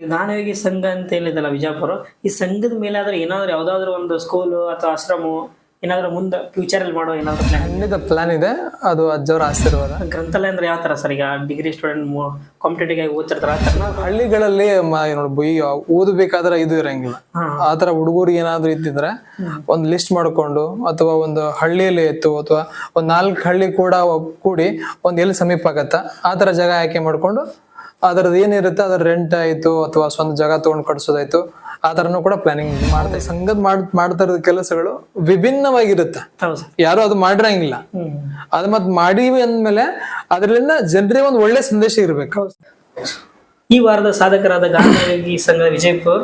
ಗಾನಯೋಗಿ ಸಂಘ ಅಂತ ಹೇಳಿದಲ್ಲ ವಿಜಯಪುರ ಈ ಸಂಘದ ಮೇಲೆ ಆದ್ರೆ ಏನಾದ್ರು ಯಾವ್ದಾದ್ರು ಒಂದು ಸ್ಕೂಲು ಅಥವಾ ಆಶ್ರಮ ಏನಾದ್ರು ಮುಂದೆ ಫ್ಯೂಚರ್ ಅಲ್ಲಿ ಮಾಡೋ ಏನಾದ್ರು ಪ್ಲಾನ್ ಖಂಡಿತ ಪ್ಲಾನ್ ಇದೆ. ಅದು ಅಜ್ಜವರ ಆಶೀರ್ವಾದ. ಗ್ರಂಥಾಲಯ ಅಂದ್ರೆ ಯಾವ ತರ ಸರ್ ಈಗ ಡಿಗ್ರಿ ಸ್ಟೂಡೆಂಟ್ ಕಾಂಪಿಟೇಟಿವ್ ಆಗಿ ಓದ್ತಿರ್ತಾರ ಹಳ್ಳಿಗಳಲ್ಲಿ ನೋಡು ಈ ಓದಬೇಕಾದ್ರೆ ಇದು ಇರಂಗಿಲ್ಲ. ಆತರ ಹುಡುಗರು ಏನಾದ್ರು ಇದ್ದಿದ್ರೆ ಒಂದು ಲಿಸ್ಟ್ ಮಾಡ್ಕೊಂಡು ಅಥವಾ ಒಂದು ಹಳ್ಳಿಯಲ್ಲಿ ಎತ್ತು ಅಥವಾ ಒಂದ್ ನಾಲ್ಕು ಹಳ್ಳಿ ಕೂಡ ಕೂಡಿ ಒಂದ್ ಎಲ್ಲಿ ಸಮೀಪ ಆಗತ್ತ ಆತರ ತರ ಜಾಗ ಆಯ್ಕೆ ಮಾಡ್ಕೊಂಡು ಅದರದ್ದು ಏನಿರುತ್ತೆ ಅದ್ರ ರೆಂಟ್ ಆಯ್ತು ಅಥವಾ ಸ್ವಂತ ಜಾಗ ತಗೊಂಡ್ ಕಟ್ಸೋದಾಯ್ತು ಆ ಥರನೂ ಕೂಡ ಪ್ಲಾನಿಂಗ್ ಮಾಡ್ತಾ ಸಂಘದ ಮಾಡ್ ಮಾಡ್ತಾ ಇರೋದ್ ಕೆಲಸಗಳು ವಿಭಿನ್ನವಾಗಿರುತ್ತೆ. ಯಾರು ಅದು ಮಾಡಿರಂಗಿಲ್ಲ. ಅದು ಅದ್ ಮತ್ ಮಾಡಿವಿ ಅಂದ್ಮೇಲೆ ಅದರಿಂದ ಜನರಿಗೆ ಒಂದು ಒಳ್ಳೆ ಸಂದೇಶ ಇರಬೇಕು. ಈ ವಾರದ ಸಾಧಕರಾದ ಗಾಂಧಿ ಸಂಘ ವಿಜಯಪುರ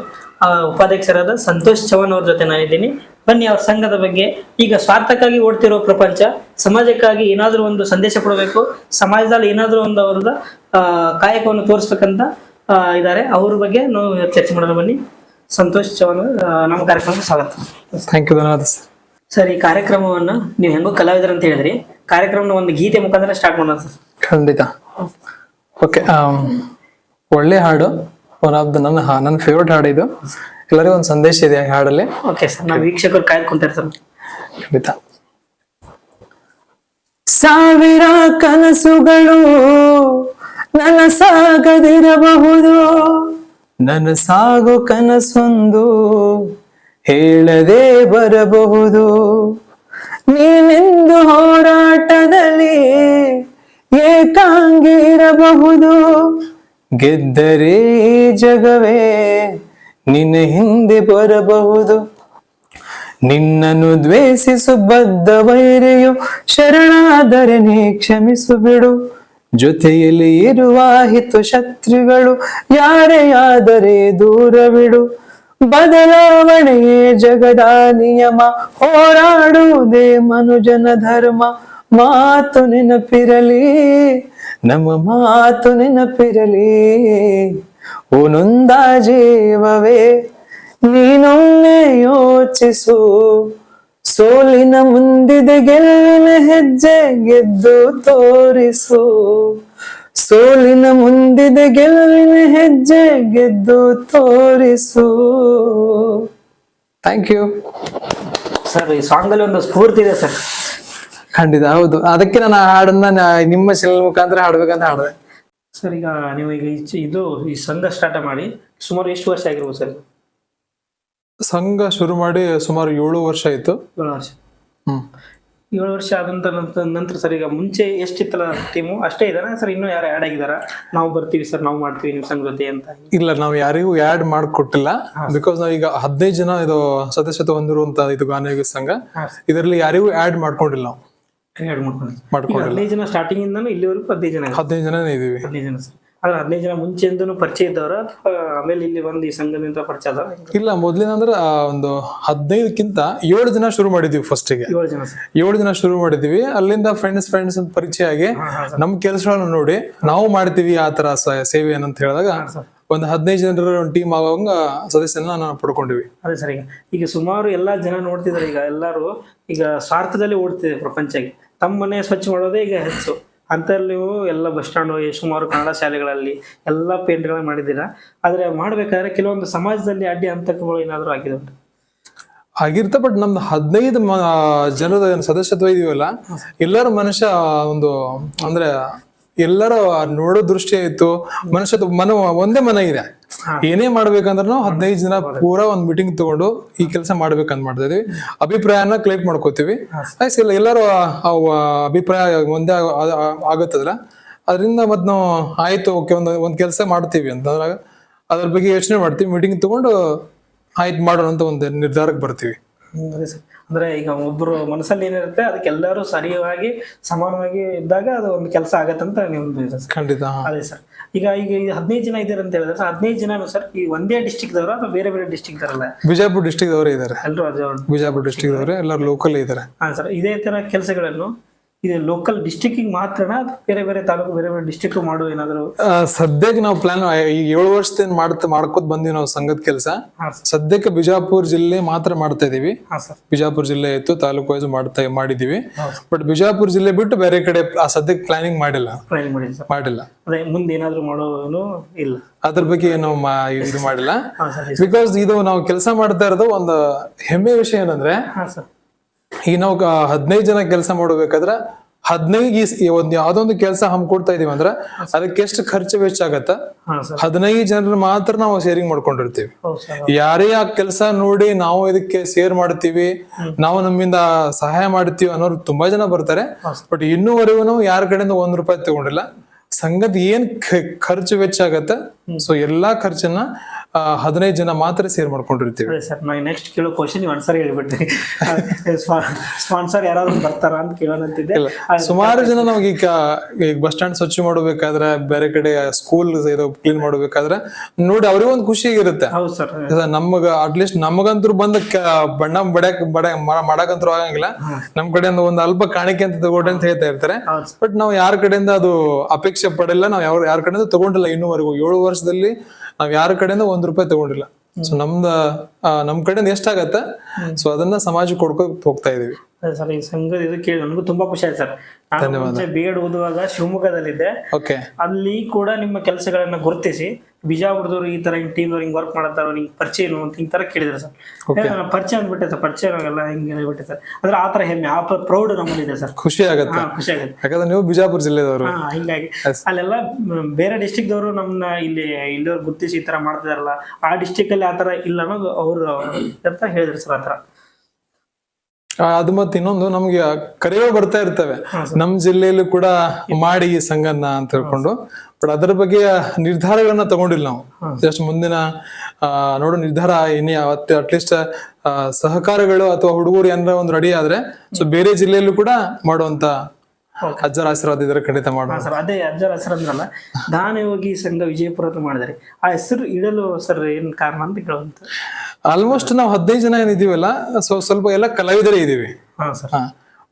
ಉಪಾಧ್ಯಕ್ಷರಾದ ಸಂತೋಷ್ ಚವನ್ ಅವ್ರ ಜೊತೆ ನಾನಿದ್ದೀನಿ. ಬನ್ನಿ ಅವ್ರ ಸಂಘದ ಬಗ್ಗೆ. ಈಗ ಸ್ವಾರ್ಥಕ್ಕಾಗಿ ಓಡ್ತಿರೋ ಪ್ರಪಂಚ ಸಮಾಜಕ್ಕಾಗಿ ಏನಾದ್ರೂ ಒಂದು ಸಂದೇಶ ಕೊಡಬೇಕು ಸಮಾಜದಲ್ಲಿ ಏನಾದರೂ ಒಂದು ಅವ್ರದ ಕಾಯಕವನ್ನು ತೋರಿಸ್ಬೇಕಂತ ಇದ್ದಾರೆ ಅವ್ರ ಬಗ್ಗೆ ನಾವು ಚರ್ಚೆ ಮಾಡೋಣ ಬನ್ನಿ. ಸಂತೋಷ್ ಚವನ್ ನಮ್ಮ ಕಾರ್ಯಕ್ರಮಕ್ಕೆ ಸ್ವಾಗತ. ಥ್ಯಾಂಕ್ ಯು ಧನ್ಯವಾದ ಸರ್. ಸರ್ ಈ ಕಾರ್ಯಕ್ರಮವನ್ನ ನೀವು ಹೆಂಗೋ ಕಲಾವಿದ್ರ ಅಂತ ಹೇಳಿದ್ರಿ. ಕಾರ್ಯಕ್ರಮನ ಒಂದು ಗೀತೆ ಮುಖಾಂತರ ಸ್ಟಾರ್ಟ್ ಮಾಡೋಣ ಸರ್. ಖಂಡಿತ. ಓಕೆ ಒಳ್ಳೆ ಹಾಡು ಒನ್ ಆಫ್ ದ ನನ್ನ ನನ್ನ ಫೇವ್ರೆಟ್ ಹಾಡು ಇದು. ಎಲ್ಲರಿಗೂ ಒಂದು ಸಂದೇಶ ಇದೆ ಹಾಡಲ್ಲಿ? ಓಕೆ ಸರ್ ನಾವು ವೀಕ್ಷಕರು ಕಾಯ್ಕೊಂತಾರೆ ಕುಂತಾರೆ ಸರ್ ಖಂಡಿತ. ಸಾವಿರ ಕನಸುಗಳು ನನಸಾಗದಿರಬಹುದು. ನನಸಾಗೋ ಕನಸೊಂದು ಹೇಳದೆ ಬರಬಹುದು. ನೀನೆಂದು ಹೋರಾಟದಲ್ಲಿ ಏಕಾಂಗಿರಬಹುದು. ಗೆದ್ದರೆ ಜಗವೇ ನಿನ್ನ ಹಿಂದೆ ಬರಬಹುದು. ನಿನ್ನನ್ನು ದ್ವೇಷಿಸು ಬದ್ಧ ವೈರಿಯು, ಶರಣಾದರೆ ನೀ ಕ್ಷಮಿಸು ಬಿಡು. ಜೊತೆಯಲ್ಲಿ ಇರುವ ಹಿತು ಶತ್ರುಗಳು, ಯಾರೇ ಆದರೆ ದೂರ ಬಿಡು ಬದಲಾವಣೆಯೇ ಜಗದ ನಿಯಮ, ಹೋರಾಡುವುದೇ ಮನುಜನ ಧರ್ಮ. ಮಾತು ನೆನಪಿರಲಿ, ನಮ್ಮ ಮಾತು ನೆನಪಿರಲಿ. ಓ ನೊಂದ ಜೀವವೇ ನೀನೊಮ್ಮೆ ಯೋಚಿಸು. ಸೋಲಿನ ಮುಂದಿದೆ ಗೆಲ್ಲಿನ ಹೆಜ್ಜೆ ಗೆದ್ದು ತೋರಿಸು. ಸೋಲಿನ ಮುಂದಿದೆ ಗೆಲ್ಲಿನ ಹೆಜ್ಜೆ ಗೆದ್ದು ತೋರಿಸು. ಥ್ಯಾಂಕ್ ಯು ಸರ್ ಈ ಸಾಂಗ್ ಅಲ್ಲಿ ಒಂದು ಸ್ಫೂರ್ತಿ ಇದೆ ಸರ್. ಖಂಡಿತ ಹೌದು. ಅದಕ್ಕೆ ನಾನು ಆ ಹಾಡನ್ನ ನಾ- ನಿಮ್ಮ ಸೆಲ್ ಮುಖಾಂತರ ಹಾಡ್ಬೇಕಂತ ಹಾಡಿದೆ. ಸರ್ ಈಗ ನೀವು ಈಗ ಇದು ಈ ಸಂಘ ಸ್ಟಾರ್ಟ್ ಮಾಡಿ ಸುಮಾರು ಎಷ್ಟು ವರ್ಷ ಆಗಿರ್ಬೋದು ಸರ್? ಸಂಘ ಶುರು ಮಾಡಿ ಸುಮಾರು ಏಳು ವರ್ಷ ಆಯ್ತು. ಏಳು ವರ್ಷ. ಹ್ಮ್. ಏಳು ವರ್ಷ ಆದಂತ ನಂತರ ನಂತರ ಸರ್ ಈಗ ಮುಂಚೆ ಎಷ್ಟಿತ್ತಲ್ಲ ಟೀಮು ಅಷ್ಟೇ ಇದಾರ ಸರ್ ಇನ್ನೂ ಯಾರು ಆ್ಯಡ್ ಆಗಿದಾರ? ನಾವು ಬರ್ತೀವಿ ಸರ್ ನಾವು ಮಾಡ್ತೀವಿ ನಿಮ್ಮ ಸಂಘ ಜೊತೆ ಅಂತ. ಇಲ್ಲ ನಾವು ಯಾರಿಗೂ ಆ್ಯಡ್ ಮಾಡಿಕೊಟ್ಟಿಲ್ಲ. ಬಿಕಾಸ್ ನಾವು ಈಗ ಹದಿನೈದು ಜನ ಇದು ಸದಸ್ಯತೆ ಹೊಂದಿರುವಂತ ಇದು ಗಾನಯೋಗ ಸಂಘ. ಇದರಲ್ಲಿ ಯಾರಿಗೂ ಆ್ಯಡ್ ಮಾಡ್ಕೊಂಡಿಲ್ಲ ನಾವು. ಮಾಡ್ಕೊಂಡು ಹದಿನೈದು ಜನ ಸ್ಟಾರ್ಟಿಂಗ್ ಇಂದನೂ ಇಲ್ಲಿವರೆಗೂ ಹದಿನೈದು ಜನ ಹದಿನೈದು ಜನ ಇದೀವಿ. ಹದಿನೈದು ಜನ ಸರ್. ಆದ್ರೆ ಹದಿನೈದು ಜನ ಮುಂಚೆಯಿಂದನೂ ಪರಿಚಯ ಇದ್ದವ್ರ? ಆಮೇಲೆ ಇಲ್ಲಿ ಬಂದು ಈ ಸಂಘದಿಂದ ಪರಿಚಯ ಅದ ಇಲ್ಲ ಮೊದ್ಲಿನ ಅಂದ್ರೆ ಒಂದು ಹದಿನೈದಕ್ಕಿಂತ ಏಳು ಜನ ಶುರು ಮಾಡಿದ್ವಿ ಫಸ್ಟಿಗೆ ಏಳು ಜನ ಸರ್. ಏಳು ಜನ ಶುರು ಮಾಡಿದ್ವಿ. ಅಲ್ಲಿಂದ ಫ್ರೆಂಡ್ಸ್ ಫ್ರೆಂಡ್ಸ್ ಅಂತ ಪರಿಚಯ ಆಗಿ ನಮ್ಮ ಕೆಲಸಗಳನ್ನ ನೋಡಿ ನಾವು ಮಾಡ್ತೀವಿ ಆ ತರ ಸೇವೆ ಅಂತ ಹೇಳಿದಾಗ ಒಂದು ಹದಿನೈದು ಜನರ ಒಂದು ಟೀಮ್ ಆಗುವಂಗ ಸದಸ್ಯನ ನಾವು ಪಡ್ಕೊಂಡಿವಿ. ಅದೇ ಸರಿ ಈಗ ಈಗ ಸುಮಾರು ಎಲ್ಲಾ ಜನ ನೋಡ್ತಿದ್ದಾರೆ ಈಗ ಎಲ್ಲರೂ ಈಗ ಸ್ವಾರ್ಥದಲ್ಲಿ ಓಡ್ತಿದೆ ಪ್ರಪಂಚಕ್ಕೆ. ತಮ್ಮ ಮನೆ ಸ್ವಚ್ಛ ಮಾಡೋದೇ ಈಗ ಹೆಚ್ಚು. ಅಂತಲ್ಲಿ ನೀವು ಎಲ್ಲ ಬಸ್ ಸ್ಟ್ಯಾಂಡ್ ಸುಮಾರು ಕನ್ನಡ ಶಾಲೆಗಳಲ್ಲಿ ಎಲ್ಲ ಪೇಂಟ್ಗಳನ್ನ ಮಾಡಿದ್ದೀರಾ? ಆದ್ರೆ ಮಾಡ್ಬೇಕಾದ್ರೆ ಕೆಲವೊಂದು ಸಮಾಜದಲ್ಲಿ ಅಡ್ಡಿ ಹಂತಕಗಳು ಏನಾದರೂ ಆಗಿದೆ ಉಂಟು? ಆಗಿರ್ತ ಬಟ್ ನಮ್ದು ಹದಿನೈದು ಜನರ ಸದಸ್ಯತ್ವ ಇದೀವಲ್ಲ ಎಲ್ಲರೂ ಮನುಷ್ಯ ಒಂದು ಅಂದ್ರೆ ಎಲ್ಲರ ನೋಡೋ ದೃಷ್ಟಿ ಆಯ್ತು. ಮನುಷ್ಯ ಮನ ಒಂದೇ ಮನ ಇದೆ. ಏನೇ ಮಾಡ್ಬೇಕಂದ್ರೂ ಹದಿನೈದು ಜನ ಪೂರಾ ಒಂದ್ ಮೀಟಿಂಗ್ ತಗೊಂಡು ಈ ಕೆಲಸ ಮಾಡ್ಬೇಕಂತ ಮಾಡ್ತಾ ಇದೀವಿ. ಅಭಿಪ್ರಾಯನ ಕಲೆಕ್ಟ್ ಮಾಡ್ಕೋತೀವಿ. ಇಲ್ಲ ಎಲ್ಲರೂ ಅಭಿಪ್ರಾಯ ಒಂದೇ ಆಗತ್ತದ್ರ ಅದರಿಂದ ಮತ್ ನಾವು ಆಯ್ತು ಓಕೆ ಒಂದು ಒಂದ್ ಕೆಲಸ ಮಾಡ್ತೀವಿ ಅಂತ ಅದ್ರ ಬಗ್ಗೆ ಯೋಚನೆ ಮಾಡ್ತೀವಿ. ಮೀಟಿಂಗ್ ತಗೊಂಡು ಆಯ್ತು ಮಾಡೋಣ ಅಂತ ಒಂದು ನಿರ್ಧಾರಕ್ಕೆ ಬರ್ತೀವಿ. ಅಂದ್ರೆ ಈಗ ಒಬ್ರು ಮನಸ್ಸಲ್ಲಿ ಏನಿರುತ್ತೆ ಅದಕ್ಕೆ ಎಲ್ಲರೂ ಸರಿಯಾಗಿ ಸಮಾನವಾಗಿ ಇದ್ದಾಗ ಅದು ಒಂದು ಕೆಲಸ ಆಗತ್ತಂತ ನಿಮ್ದು ಇದೆ ಸರ್. ಖಂಡಿತ ಅದೇ ಸರ್. ಈಗ ಈಗ ಹದಿನೈದು ಜನ ಇದ್ದಾರೆ ಅಂತ ಹೇಳಿದ್ರೆ ಹದಿನೈದು ಜನನು ಸರ್ ಈ ಒಂದೇ ಡಿಸ್ಟಿಕ್ ದವರು ಅಥವಾ ಬೇರೆ ಬೇರೆ ಡಿಸ್ಟಿಕ್ ದವರಲ್ಲ? ಬಿಜಾಪುರ ಡಿಸ್ಟಿಕ್ ಅವರೇ ಇದ್ದಾರೆ ಎಲ್ಲರೂ ಬಿಜಾಪುರ ಡಿಸ್ಟಿಕ್ ಅವರೇ ಎಲ್ಲರೂ ಲೋಕಲ್ ಇದ್ದಾರೆ ಹಾ ಸರ್ ಇದೇ ತರ ಕೆಲಸಗಳನ್ನು ಇದು ಲೋಕಲ್ ಡಿಸ್ಟಿಕ್ಕಿಗೆ ಮಾತ್ರನಾ? ಬೇರೆ ಬೇರೆ ತಾಲೂಕು ಬೇರೆ ಬೇರೆ ಡಿಸ್ಟಿಕ್ ಮಾಡು ಏನಾದ್ರು? ಸದ್ಯಕ್ಕೆ ನಾವು ಪ್ಲಾನ್ ಈಗ ಏಳು ವರ್ಷದಿಂದ ಮಾಡ್ತಾ ಮಾಡ್ಕೋತ ಬಂದಿವಿ ನಾವು ಸಂಘದ ಕೆಲಸ. ಸದ್ಯಕ್ಕೆ ಬಿಜಾಪುರ ಜಿಲ್ಲೆ ಮಾತ್ರ ಮಾಡ್ತಾ ಇದೀವಿ. ಬಿಜಾಪುರ್ ಜಿಲ್ಲೆ ಇತ್ತು ತಾಲೂಕು ವೈಸ್ ಮಾಡ್ತಾ ಮಾಡಿದೀವಿ. ಬಟ್ ಬಿಜಾಪುರ ಜಿಲ್ಲೆ ಬಿಟ್ಟು ಬೇರೆ ಕಡೆ ಆ ಸದ್ಯಕ್ಕೆ ಪ್ಲಾನಿಂಗ್ ಮಾಡಿಲ್ಲ. ಮಾಡಿಲ್ಲ ಮುಂದೆ ಏನಾದ್ರು ಮಾಡೋನು ಇಲ್ಲ. ಅದ್ರ ಬಗ್ಗೆ ಏನು ಇದು ಮಾಡಿಲ್ಲ. ಬಿಕಾಸ್ ಇದು ನಾವು ಕೆಲಸ ಮಾಡ್ತಾ ಇರೋದು ಒಂದು ಹೆಮ್ಮೆ ವಿಷಯ ಏನಂದ್ರೆ ಈಗ ನಾವು ಹದಿನೈದು ಜನ ಕೆಲಸ ಮಾಡಬೇಕಾದ್ರೆ ಹದಿನೈದು ಈ ಒಂದು ಯಾವ್ದೊಂದು ಕೆಲಸ ಹಮ್ಕೊಡ್ತಾ ಇದೀವಿ ಅಂದ್ರೆ ಅದಕ್ಕೆ ಎಷ್ಟು ಖರ್ಚು ವೆಚ್ಚ ಆಗತ್ತ? ಹದಿನೈದು ಜನರ ಮಾತ್ರ ನಾವು ಶೇರಿಂಗ್ ಮಾಡ್ಕೊಂಡಿರ್ತೀವಿ. ಯಾರೇ ಆ ಕೆಲಸ ನೋಡಿ ನಾವು ಇದಕ್ಕೆ ಶೇರ್ ಮಾಡ್ತೀವಿ ನಾವು ನಮ್ಮಿಂದ ಸಹಾಯ ಮಾಡ್ತೀವಿ ಅನ್ನೋರು ತುಂಬಾ ಜನ ಬರ್ತಾರೆ. ಬಟ್ ಇನ್ನೂವರೆಗೂ ನಾವು ಯಾರ ಕಡೆಯಿಂದ ಒಂದ್ ರೂಪಾಯಿ ತಗೊಂಡಿಲ್ಲ. ಸಂಘದ ಏನ್ ಖರ್ಚು ವೆಚ್ಚ ಆಗತ್ತೆ? ಸೊ ಎಲ್ಲಾ ಖರ್ಚನ್ನ ಹದಿನೈದು ಜನ ಮಾತ್ರ ಸೇರ್ ಮಾಡ್ಕೊಂಡಿರ್ತೀವಿ. ಸರಿ ನಾವು ನೆಕ್ಸ್ಟ್ ಕೇಳೋ ಕ್ವಶನ್ ನೀವು ಆನ್ಸರ್ ಹೇಳ್ಬಿಟ್ರಿ ಸ್ಪಾನ್ಸರ್ ಯಾರಾದ್ರೂ ಬರ್ತಾರ ಅಂತ ಕೇಳೋಣಂತಿದ್ದೆ ಸುಮಾರು ಜನ ನಮ್ಗೆ ಈಗ ಈಗ ಬಸ್ ಸ್ಟ್ಯಾಂಡ್ ಸ್ವಚ್ಛ ಮಾಡಬೇಕಾದ್ರೆ ಬೇರೆ ಕಡೆ ಸ್ಕೂಲ್ ಇದು ಕ್ಲೀನ್ ಮಾಡಬೇಕಾದ್ರೆ ನೋಡಿ ಅವ್ರಿಗೂ ಒಂದು ಖುಷಿ ಇರುತ್ತೆ. ಹೌದು ಸರ್. ನಮಗ ಅಟ್ಲೀಸ್ಟ್ ನಮಗಂತೂ ಬಂದ ಬಣ್ಣ ಬಡ್ಯಾಕ್ ಬಡ ಮಾಡಕಂತೂ ಆಗಂಗಿಲ್ಲ. ನಮ್ ಕಡೆಯಿಂದ ಒಂದು ಅಲ್ಪ ಕಾಣಿಕೆ ಅಂತ ತಗೊಂಡ್ರೆ ಅಂತ ಹೇಳ್ತಾ ಇರ್ತಾರೆ. ಬಟ್ ನಾವು ಯಾರ ಕಡೆಯಿಂದ ಅದು ಅಪೇಕ್ಷೆ ಪಡಿಲ್ಲ ನಾವು ಯಾವ ಯಾರ ಕಡೆಯಿಂದ ತಗೊಂಡಿಲ್ಲ. ಇನ್ನೂವರೆಗೂ ಏಳು ವರ್ಷದಲ್ಲಿ ನಾವ್ ಯಾರ ಕಡೆಯಿಂದ ಒಂದ್ ರೂಪಾಯಿ ತಗೊಂಡಿಲ್ಲ. ಸೊ ನಮ್ದ ನಮ್ ಕಡೆಯಿಂದ ಆಗತ್ತ. ಸೊ ಅದನ್ನ ಸಮಾಜಕ್ಕೆ ಕೊಡ್ಕೊ ಹೋಗ್ತಾ ಇದೀವಿ. ಸರ್ ಈ ಸಂಘದ ಇದು ಕೇಳಿ ನನಗೂ ತುಂಬಾ ಖುಷಿ ಆಯ್ತು ಸರ್. ನಾನು ಮುಂಚೆ ಬಿ ಎಡ್ ಓದುವಾಗ ಶಿವಮೊಗ್ಗದಲ್ಲಿದ್ದೆ. ಓಕೆ ಅಲ್ಲಿ ಕೂಡ ನಿಮ್ಮ ಕೆಲಸಗಳನ್ನ ಗುರುತಿಸಿ ಬಿಜಾಪುರದವ್ರು ಈ ತರ ಹಿಂಗ್ ಟೀಮ್ ಹಿಂಗ್ ವರ್ಕ್ ಮಾಡತ್ತಾರ ನಿಂಗೆ ಪರಿಚಯ ಏನು ಅಂತ ಹಿಂಗ್ ತರ ಕೇಳಿದ್ರು ಸರ್. ನಾನು ಪರಿಚಯ ಅಂದ್ಬಿಟ್ಟೆ ಸರ್ ಪರಿಚಯ ಎಲ್ಲ ಹಿಂಗ್ ಹೇಳ್ಬಿಟ್ಟೆ ಸರ್. ಅಂದ್ರೆ ಆ ತರ ಹೆಮ್ಮೆ ಆ ಪ್ರೌಡ್ ನಮ್ಮಲ್ಲಿದೆ ಸರ್. ಖುಷಿ ಆಗುತ್ತೆ. ಖುಷಿ ಆಗುತ್ತೆ. ಯಾಕಂದ್ರೆ ನೀವು ಬಿಜಾಪುರ ಜಿಲ್ಲೆದವರು. ಹಿಂಗಾಗಿ. ಅಲ್ಲೆಲ್ಲ ಬೇರೆ ಡಿಸ್ಟಿಕ್ ದವರು ನಮ್ಮನ್ನ ಇಲ್ಲಿ ಇಲ್ಲಿ ಗುರುತಿಸಿ ಈ ತರ ಮಾಡ್ತಿದಾರಲ್ಲ ಆ ಡಿಸ್ಟಿಕ್ ಅಲ್ಲಿ ಆ ತರ ಇಲ್ಲ ಅನ್ನೋದು ಅವ್ರು ಅಂತ ಹೇಳಿದ್ರು ಸರ್ ಆತರ ಅದು ಮತ್ತೆ ಇನ್ನೊಂದು ನಮ್ಗೆ ಕರೆಯೋ ಬರ್ತಾ ಇರ್ತವೆ. ನಮ್ ಜಿಲ್ಲೆಯಲ್ಲೂ ಕೂಡ ಮಾಡಿ ಈ ಸಂಘನ ಅಂತ ಹೇಳ್ಕೊಂಡು. ಬಟ್ ಅದರ ಬಗ್ಗೆ ನಿರ್ಧಾರಗಳನ್ನ ತಗೊಂಡಿಲ್ಲ ನಾವು. ಜಸ್ಟ್ ಮುಂದಿನ ನೋಡೋ ನಿರ್ಧಾರ ಇನ್ನೇ ಅಟ್ಲೀಸ್ಟ್ ಸಹಕಾರಗಳು ಅಥವಾ ಹುಡುಗರು ಏನಾರ ಒಂದು ರೆಡಿ ಆದ್ರೆ ಸೊ ಬೇರೆ ಜಿಲ್ಲೆಯಲ್ಲೂ ಕೂಡ ಮಾಡುವಂತ ಅಜ್ಜರ ಆಶೀರ್ವಾದ ಇದ್ರೆ ಖಂಡಿತ ಮಾಡ್ತಾರೆ ಸರ್ ಅದೇ ಅಜ್ಜರ ಆಶೀರ್ವಾದ ದಾನಯೋಗಿ ಸಂಘ ವಿಜಯಪುರ ಅಂತ ಮಾಡಿದ್ರಿ ಆ ಹೆಸರು ಇಡಲು ಸರ್ ಏನ್ ಕಾರಣ ಅಂತ ಕೇಳುವಂತ ಆಲ್ಮೋಸ್ಟ್ ನಾವು ಹದಿನೈದು ಜನ ಏನಿದೀವಲ್ಲ ಸೊ ಸ್ವಲ್ಪ ಎಲ್ಲ ಕಲಾವಿದರೇ ಇದೀವಿ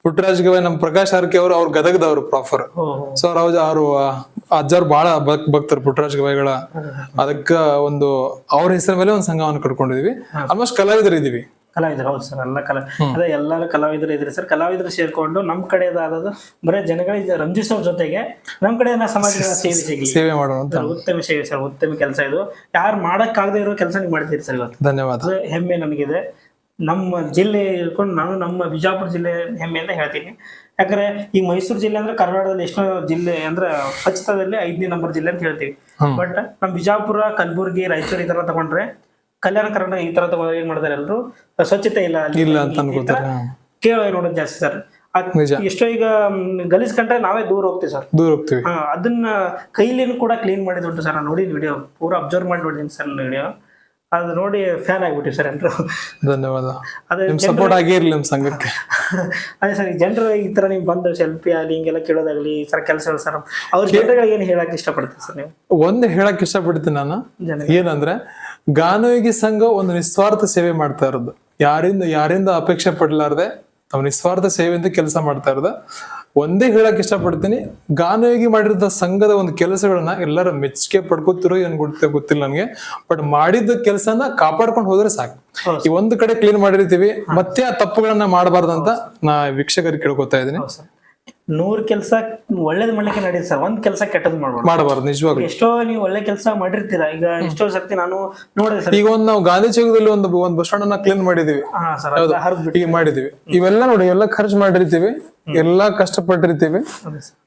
ಪುಟ್ಟರಾಜ್ ಗವಾಯ್ ನಮ್ ಪ್ರಕಾಶ್ ಆರ್ಕೆ ಅವರು ಅವ್ರ ಗದಗದವ್ರು ಪ್ರಾಪರ್ ಸೊ ಅವ್ರು ಅವರು ಅಜ್ಜಾರು ಬಹಳ ಭಕ್ ಭಕ್ತರು ಪುಟ್ಟರಾಜ್ ಗವಾಯಿಗಳ. ಅದಕ್ಕ ಒಂದು ಅವ್ರ ಹೆಸರ ಮೇಲೆ ಒಂದು ಸಂಘವನ್ನು ಕಟ್ಕೊಂಡಿದೀವಿ ಆಲ್ಮೋಸ್ಟ್ ಕಲಾವಿದರು ಇದೀವಿ ಕಲಾವಿದರು ಹೌದು ಸರ್ ಎಲ್ಲ ಕಲಾ ಅದೇ ಎಲ್ಲರೂ ಕಲಾವಿದರು ಇದ್ರಿ ಸರ್ ಕಲಾವಿದರು ಸೇರ್ಕೊಂಡು ನಮ್ಮ ಕಡೆದಾದದು ಬರೀ ಜನಗಳಿಗೆ ರಂಜಿಸೋ ಜೊತೆಗೆ ನಮ್ಮ ಕಡೆ ಸಮಾಜದ ಸೇವೆ ಸಿಗಲಿ. ಸೇವೆ ಮಾಡುವಂತ ಉತ್ತಮ ಸೇವೆ ಸರ್ ಉತ್ತಮ ಕೆಲಸ ಇದು. ಯಾರು ಮಾಡಕ್ಕಾಗದೇ ಇರೋ ಕೆಲಸ ನೀವು ಮಾಡ್ತೀರಿ ಸರ್ ಇವತ್ತು. ಧನ್ಯವಾದ. ಹೆಮ್ಮೆ ನನಗಿದೆ ನಮ್ಮ ಜಿಲ್ಲೆ ಇಟ್ಕೊಂಡು ನಾನು ನಮ್ಮ ಬಿಜಾಪುರ ಜಿಲ್ಲೆ ಹೆಮ್ಮೆ ಅಂತ ಹೇಳ್ತೀನಿ. ಯಾಕಂದ್ರೆ ಈ ಮೈಸೂರು ಜಿಲ್ಲೆ ಅಂದ್ರೆ ಕರ್ನಾಟಕದಲ್ಲಿ ಎಷ್ಟೋ ಜಿಲ್ಲೆ ಅಂದ್ರೆ ಸ್ವಚ್ಛತಾದಲ್ಲಿ ಐದನೇ ನಂಬರ್ ಜಿಲ್ಲೆ ಅಂತ ಹೇಳ್ತೀವಿ. ಬಟ್ ನಮ್ಮ ಬಿಜಾಪುರ ಕಲಬುರಗಿ ರಾಯಚೂರು ಈ ತರ ತಗೊಂಡ್ರೆ ಕಲ್ಯಾಣ ಕರ್ನಾಟಕ ಈ ತರ ತಗೊಂಡ್ರೆ ಏನ್ ಮಾಡ್ತಾರೆ ಎಲ್ರು? ಸ್ವಚ್ಛತೆ ಇಲ್ಲ ಇಲ್ಲ ಅಂತ ಅನ್ಕೋತಾರೆ. ಕೇಳೋ ನೋಡೋದು ಜಾಸ್ತಿ ಸರ್. ಎಷ್ಟೋ ಈಗ ಗಲೀಜ್ ಕಂಡ್ರೆ ನಾವೇ ದೂರ ಹೋಗ್ತೀವಿ ಸರ್. ದೂರ ಹೋಗ್ತೀವಿ. ಅದನ್ನ ಕೈಲಿನೂ ಕೂಡ ಕ್ಲೀನ್ ಮಾಡಿದ್ ಉಂಟು ಸರ್. ನಾನು ನೋಡಿದ ವಿಡಿಯೋ ಪೂರಾ ಅಬ್ಸರ್ವ್ ಮಾಡಿ ನೋಡಿದೀನಿ ಸರ್ ವಿಡಿಯೋ ಅದು ನೋಡಿ ಫ್ಯಾನ್ ಆಗ್ಬಿಟ್ಟಿವಿ ಸರ್ ಎಲ್ಲರೂ ಧನ್ಯವಾದ. ಅದೇ ಸಪೋರ್ಟ್ ಆಗಿರ್ಲಿ ಇರ್ಲಿ ನಮ್ ಸಂಘಕ್ಕೆ. ಅದೇ ಸರ್ ಜನರು ಈ ತರ ನೀವು ಬಂದು ಸೆಲ್ಫಿ ಆಗಲಿ ಹಿಂಗೆಲ್ಲ ಕೇಳೋದಾಗ್ಲಿ ಸರ್ ಕೆಲಸ ಸರ್ ಅವ್ರ ಜನರುಗಳಿಗೆ ಏನು ಹೇಳಕ್ ಇಷ್ಟಪಡ್ತೀವಿ ಸರ್ ನೀವು? ಒಂದ್ ಹೇಳಕ್ ಇಷ್ಟಪಡ್ತೀನಿ ನಾನು. ಏನಂದ್ರೆ ಗಾನಯೋಗಿ ಸಂಘ ಒಂದು ನಿಸ್ವಾರ್ಥ ಸೇವೆ ಮಾಡ್ತಾ ಇರೋದು. ಯಾರಿಂದ ಯಾರಿಂದ ಅಪೇಕ್ಷೆ ಪಡ್ಲಾರ್ದೆ ತಾವು ನಿಸ್ವಾರ್ಥ ಸೇವೆಯಿಂದ ಕೆಲಸ ಮಾಡ್ತಾ ಇರೋದು. ಒಂದೇ ಹೇಳಕ್ ಇಷ್ಟಪಡ್ತೀನಿ, ಗಾನಯೋಗಿ ಮಾಡಿರೋ ಸಂಘದ ಒಂದು ಕೆಲಸಗಳನ್ನ ಎಲ್ಲರ ಮೆಚ್ಚುಗೆ ಪಡ್ಕೋತಿರೋ ಏನ್ ಗೊತ್ತ, ಗೊತ್ತಿಲ್ಲ ನನಗೆ. ಬಟ್ ಮಾಡಿದ ಕೆಲಸನ ಕಾಪಾಡ್ಕೊಂಡು ಹೋದ್ರೆ ಸಾಕು. ಈ ಒಂದು ಕಡೆ ಕ್ಲೀನ್ ಮಾಡಿರ್ತೀವಿ, ಮತ್ತೆ ಆ ತಪ್ಪುಗಳನ್ನ ಮಾಡಬಾರ್ದಂತ ನಾ ವೀಕ್ಷಕರಿಗೆ ಕೇಳ್ಕೊತಾ ಇದ್ದೀನಿ. ನೂರ್ ಕೆಲಸ ಒಳ್ಳೇದ್ ಮಾಡ್ಲಿಕ್ಕೆ ನಡೀತು ಸರ್. ಒಂದ್ ಕೆಲಸ ಕೆಟ್ಟದ್ ಮಾಡ್ಬಾರ್ದು. ಮಾಡಬಾರ್ದು ನಿಜವಾಗ್ಲೂ. ಎಷ್ಟೋ ನೀವು ಒಳ್ಳೆ ಕೆಲಸ ಮಾಡಿರ್ತೀರಾ. ಈಗ ಎಷ್ಟೋ ಸರ್ತಿ ನಾನು ನೋಡಿದೆ ಸರ್. ಈಗ ಒಂದು ನಾವು ಗಾಂಧಿ ಚೌಕದಲ್ಲಿ ಒಂದು ಒಂದು ಬಸ್ ಸ್ಟಾಂಡ್ ಅನ್ನ ಕ್ಲೀನ್ ಮಾಡಿದೀವಿ. ಹಾ ಸರ್ ಈಗ ಮಾಡಿದೀವಿ. ಇವೆಲ್ಲ ನೋಡಿ ಎಲ್ಲ ಖರ್ಚು ಮಾಡಿರ್ತೀವಿ. ಎಲ್ಲಾ ಕಷ್ಟಪಟ್ಟಿರ್ತೀವಿ.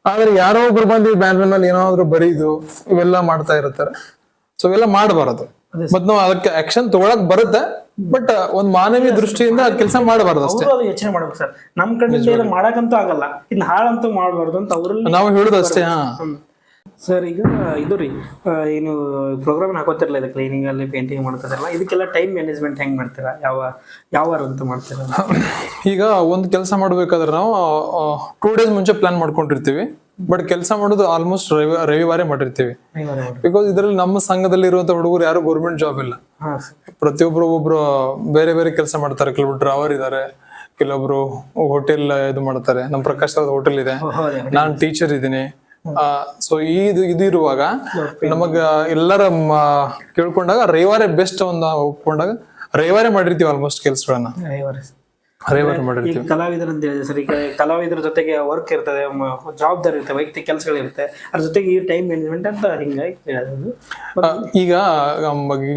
ಆದ್ರೆ ಯಾರೋ ಒಬ್ರು ಬಂದು ಬ್ಯಾನರ್ ಮೇಲೆ ಏನಾದ್ರು ಬರೀದು ಇವೆಲ್ಲ ಮಾಡ್ತಾ ಇರ್ತಾರೆ. ಸೊ ಇವೆಲ್ಲ ಮಾಡಬಾರದು. ಮತ್ ನಾವು ಅದಕ್ಕೆ ಆಕ್ಷನ್ ತಗೊಳಕ್ ಬರುತ್ತೆ. ಬಟ್ ಒಂದ್ ಮಾನವೀಯ ದೃಷ್ಟಿಯಿಂದ ಕೆಲಸ ಮಾಡಬಾರದು ಅಷ್ಟೇ. ಅದು ಯೋಚನೆ ಮಾಡ್ಬೇಕು ಸರ್. ನಮ್ ಕಡೆ ಮಾಡಕಂತೂ ಆಗಲ್ಲ. ಇನ್ ಹಾಳಂತೂ ಮಾಡಬಾರ್ದು ಅಂತ ಅವರಲ್ಲಿ ನಾವು ಹೇಳುದು ಅಷ್ಟೇ ಹಾ. ಸರ್ ಈಗ ಇದು ರೀ ಏನು ಪ್ರೋಗ್ರಾಮ್ ಹಾಕೋತಿರಲ್ಲ ಇದು ಕ್ಲೀನಿಂಗ್ ಅಲ್ಲಿ ಪೇಂಟಿಂಗ್ ಮಾಡ್ತಾರಲ್ಲ ಇದಕ್ಕೆಲ್ಲ ಟೈಮ್ ಮ್ಯಾನೇಜ್ಮೆಂಟ್ ಹೆಂಗ್ ಮಾಡ್ತೀರಾ? ಯಾವ ಯಾವ ಅಂತ ಮಾಡ್ತೀರಾ? ಈಗ ಒಂದು ಕೆಲಸ ಮಾಡ್ಬೇಕಾದ್ರೆ ನಾವು ಟೂ ಡೇಸ್ ಮುಂಚೆ ಪ್ಲಾನ್ ಮಾಡ್ಕೊಂಡಿರ್ತೀವಿ. ಬಟ್ ಕೆಲಸ ಮಾಡೋದು ಆಲ್ಮೋಸ್ಟ್ ರವಿ ರವಿವಾರ ಮಾಡಿರ್ತೀವಿ. ಬಿಕಾಸ್ ಇದ್ರಲ್ಲಿ ನಮ್ಮ ಸಂಘದಲ್ಲಿ ಇರುವಂತ ಹುಡುಗರು ಯಾರು ಗೌರ್ಮೆಂಟ್ ಜಾಬ್ ಇಲ್ಲ. ಪ್ರತಿಯೊಬ್ರು ಒಬ್ರು ಬೇರೆ ಬೇರೆ ಕೆಲಸ ಮಾಡ್ತಾರೆ. ಕೆಲವು ಡ್ರಾವರ್ ಇದಾರೆ ಕೆಲವೊಬ್ರು ಹೋಟೆಲ್ ಇದು ಮಾಡ್ತಾರೆ. ನಮ್ಮ ಪ್ರಕಾಶ್ ಹೋಟೆಲ್ ಇದೆ. ನಾನು ಟೀಚರ್ ಇದ್ದೀನಿ. ಸೊ ಇದು ಇದು ಇರುವಾಗ ನಮಗ ಎಲ್ಲರ ಕೇಳ್ಕೊಂಡಾಗ ರವಿವಾರ ಬೆಸ್ಟ್ ಒಂದು ಒಪ್ಕೊಂಡಾಗ ರವಿವಾರ ಮಾಡಿರ್ತೀವಿ ಆಲ್ಮೋಸ್ಟ್ ಕೆಲ್ಸಗಳನ್ನ. ಈಗ ಮಾಡಿರ್ತೀವಿ. ಕಲಾವಿದರು ಅಂತ ಹೇಳಿದ್ರೆ ಸರ್ ಈಗ ಕಲಾವಿದರ ಜೊತೆಗೆ ವರ್ಕ್ ಇರ್ತದೆ ಜವಾಬ್ದಾರಿ ಇರುತ್ತೆ ವೈಯಕ್ತಿಕ ಕೆಲಸಗಳಿರುತ್ತೆ ಅದ್ರ ಜೊತೆಗೆ ಈ ಟೈಮ್ ಮ್ಯಾನೇಜ್ಮೆಂಟ್ ಅಂತ ಹಿಂಗಾಗಿ ಹೇಳೋದು. ಈಗ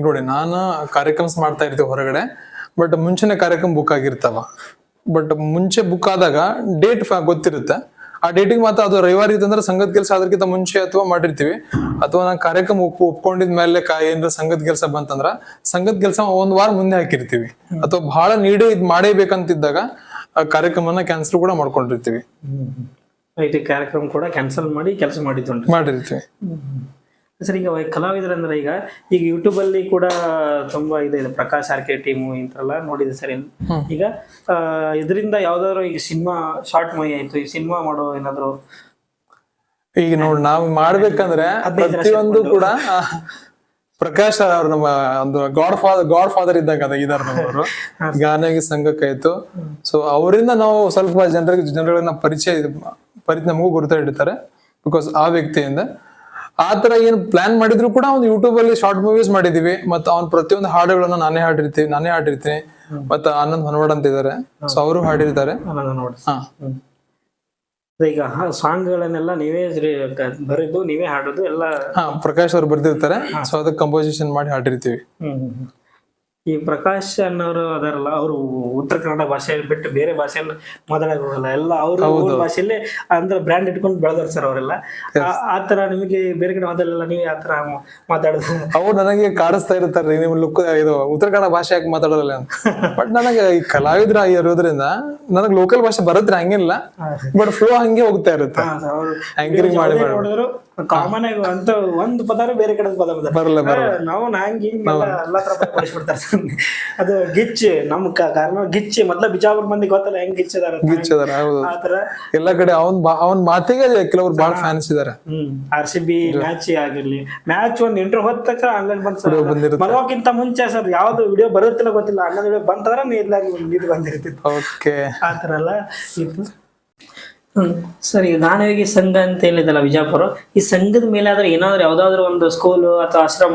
ನೋಡಿ ನಾನು ಕಾರ್ಯಕ್ರಮ ಮಾಡ್ತಾ ಇರ್ತೀವಿ ಹೊರಗಡೆ ಬಟ್ ಮುಂಚೆನೆ ಕಾರ್ಯಕ್ರಮ ಬುಕ್ ಆಗಿರ್ತಾವ. ಬಟ್ ಮುಂಚೆ ಬುಕ್ ಆದಾಗ ಡೇಟ್ ಗೊತ್ತಿರುತ್ತೆ. ಆ ಡೇಟಿಗೆ ಮಾತ್ರ ಅದು ರವಿವಾರ ಇತ್ತಂದ್ರೆ ಸಂಘದ ಕೆಲಸ ಅದಕ್ಕಿಂತ ಮುಂಚೆ ಅಥವಾ ಮಾಡಿರ್ತೀವಿ. ಅಥವಾ ನಾನು ಕಾರ್ಯಕ್ರಮ ಒಪ್ ಒಪ್ಕೊಂಡಿದ ಮೇಲೆ ಏನಾರ ಸಂಘದ ಕೆಲಸ ಬಂತಂದ್ರ ಸಂಘದ ಕೆಲಸ ಒಂದ್ ವಾರ ಮುಂದೆ ಹಾಕಿರ್ತೀವಿ. ಅಥವಾ ಬಹಳ ನೀಡೇ ಇದ್ ಮಾಡೇಬೇಕಂತಿದ್ದಾಗ ಆ ಕಾರ್ಯಕ್ರಮನ ಕ್ಯಾನ್ಸಲ್ ಕೂಡ ಮಾಡ್ಕೊಂಡಿರ್ತೀವಿ. ಕಾರ್ಯಕ್ರಮ ಕೂಡ ಕ್ಯಾನ್ಸಲ್ ಮಾಡಿ ಕೆಲಸ ಮಾಡಿದ್ದು ಮಾಡಿರ್ತೀವಿ. ಸರ್ ಈಗ ಕಲಾವಿದರ ಕಲಾವಿದರಂದ್ರೆ ಈಗ ಈಗ ಯೂಟ್ಯೂಬ್ ಅಲ್ಲಿ ಕೂಡ ತುಂಬಾ ಇದೆ ಪ್ರಕಾಶ್ ಆರ್ಕೆ ಟೀಮು ಇಂಥೆಲ್ಲ ನೋಡಿದೆ ಸರ್. ಈಗ ಇದರಿಂದ ಯಾವ್ದಾದ್ರು ಈಗ ಸಿನಿಮಾ ಶಾರ್ಟ್ ಮೂವಿ ಆಯ್ತು ಈ ಸಿನಿಮಾ ಮಾಡೋ ಏನಾದ್ರು ಈಗ ನೋಡಿ ನಾವ್ ಮಾಡ್ಬೇಕಂದ್ರೆ ಪ್ರತಿಯೊಂದು ಕೂಡ ಪ್ರಕಾಶ್ ಅವ್ರು ನಮ್ಮ ಒಂದು ಗಾಡ್ ಫಾದರ್ ಗಾಡ್ ಫಾದರ್ ಇದ್ದಾಗ ಅದ ಇದಾರ ನಮ್ಮವರು ಗಾನಗಿ ಸಂಘಕ್ಕಾಯ್ತು ಸೊ ಅವರಿಂದ ನಾವು ಸ್ವಲ್ಪ ಜನರಿಗೆ ಜನಗಳನ್ನ ಪರಿಚಯ ಪರಿ ನಮಗೂ ಗುರುತ ಹಿಡಿತಾರೆ ಬಿಕಾಸ್ ಆ ವ್ಯಕ್ತಿಯಿಂದ. ಆ ತರ ಏನ್ ಪ್ಲಾನ್ ಮಾಡಿದ್ರು ಕೂಡ ಒಂದು ಯೂಟ್ಯೂಬ್ ಅಲ್ಲಿ ಶಾರ್ಟ್ ಮೂವೀಸ್ ಮಾಡಿದೀವಿ. ಮತ್ತೆ ಅವ್ನ ಪ್ರತಿಯೊಂದು ಹಾಡುಗಳನ್ನ ನಾನೇ ಹಾಡಿರ್ತೀವಿ ನಾನೇ ಹಾಡಿರ್ತೀನಿ. ಮತ್ತೆ ಆನಂದ್ ಹೊನವಾಡ್ ಅಂತ ಇದಾರೆ ಸೊ ಅವರು ಹಾಡಿರ್ತಾರೆ. ಈಗ ಸಾಂಗ್ಗಳನ್ನೆಲ್ಲ ನೀವೇ ಬರೆದು ನೀವೇ ಹಾಡೋದು ಎಲ್ಲ ಪ್ರಕಾಶ್ ಅವ್ರು ಬರ್ದಿರ್ತಾರೆ. ಸೊ ಅದಕ್ಕೆ ಕಂಪೋಸಿಷನ್ ಮಾಡಿ ಹಾಡಿರ್ತೀವಿ. ಈ ಪ್ರಕಾಶ್ ಅನ್ನೋರು ಅದಾರಲ್ಲ ಅವರು ಉತ್ತರ ಕನ್ನಡ ಭಾಷೆ ಬಿಟ್ಟು ಬೇರೆ ಭಾಷೆಯನ್ನು ಮಾತಾಡೋದಿಲ್ಲ ಎಲ್ಲ ಅವ್ರ ಭಾಷೆಯಲ್ಲೇ ಅಂದ್ರೆ ಬ್ರ್ಯಾಂಡ್ ಇಟ್ಕೊಂಡು ಬೆಳೆದವ್ರು ಸರ್ ಅವರೆಲ್ಲ. ಆ ತರ ನಿಮಗೆ ಬೇರೆ ಕಡೆ ಮಾತಾಡಲ್ಲ ನೀವು ಆತರ ತರ ಮಾತಾಡೋದು? ಅವ್ರು ನನಗೆ ಕಾಡಿಸ್ತಾ ಇರ್ತಾರೆ ನಿಮ್ಮ ಲುಕ್ ಇದು ಉತ್ತರ ಕನ್ನಡ ಭಾಷೆ ಯಾಕೆ ಮಾತಾಡೋದಿಲ್ಲ ಬಟ್ ನನಗೆ ಈ ಕಲಾವಿದ್ರ ಇರೋದ್ರಿಂದ ನನಗೆ ಲೋಕಲ್ ಭಾಷೆ ಬರುತ್ತೆ ಹಂಗಿಲ್ಲ. ಬಟ್ ಫ್ಲೋ ಹಂಗೆ ಹೋಗ್ತಾ ಇರುತ್ತೆ. ಮಾಡಿ ಕಾಮನ್ ಆಗಿ ಅಂತ ಒಂದು ಪದ ಬೇರೆ ಕಡೆ ಪದ. ಬರಲ್ಲ ನಾವು ನಂಗೆ ಹಿಂಗೆಲ್ಲ ಎಲ್ಲಾ ತರ ಕಳಿಸ್ಬಿಡ್ತಾರೆ ಅದು ಗಿಚ್ಚಿ ನಮ್ ಕಾರಣ ಗಿಚ್ಚಿ ಮೊದ್ಲ ಬಿಜಾಪುರ ಮಂದಿ ಗೊತ್ತಲ್ಲ ಹೆಂಗ್. ಗಿಚ್ಚದಾರ ಹೌದು. ಆ ತರ ಎಲ್ಲ ಕಡೆ ಅವನ್ ಅವನ್ ಮಾತಿಗೆ ಕೆಲವ್ರು ಬಹಳ ಫ್ಯಾನ್ಸ್ ಇದಾರೆ. Hmm R C B match ಆಗಿರ್ಲಿ. ಮ್ಯಾಚ್ ಒಂದ್ ಇಂಟರ್ ಹೋದ ತಕ್ಷಣ ಆನ್ಲೈನ್ ಬಂದ್. ಮಲಗೋಕ್ಕಿಂತ ಮುಂಚೆ ಸರ್ ಯಾವ್ದು ವಿಡಿಯೋ ಬರುತ್ತಿಲ್ಲ ಗೊತ್ತಿಲ್ಲ. ಆನ್ಲೈನ್ ವಿಡಿಯೋ ಬಂತಂದ್ರೆ ನೀರ್ಲಾಗಿ ಇದು ಬಂದಿರ್ತಿತ್ತು. ಓಕೆ ಆತರ ಎಲ್ಲ ಇತ್ತು. ಹ್ಮ್. ಸರ್ ಈಗ ಗಾನವೇಗಿ ಸಂಘ ಅಂತ ಹೇಳಿದಲ್ಲ ವಿಜಯಪುರ ಈ ಸಂಘದ ಮೇಲೆ ಆದ್ರೆ ಏನಾದ್ರು ಯಾವ್ದಾದ್ರು ಒಂದು ಸ್ಕೂಲು ಅಥವಾ ಆಶ್ರಮ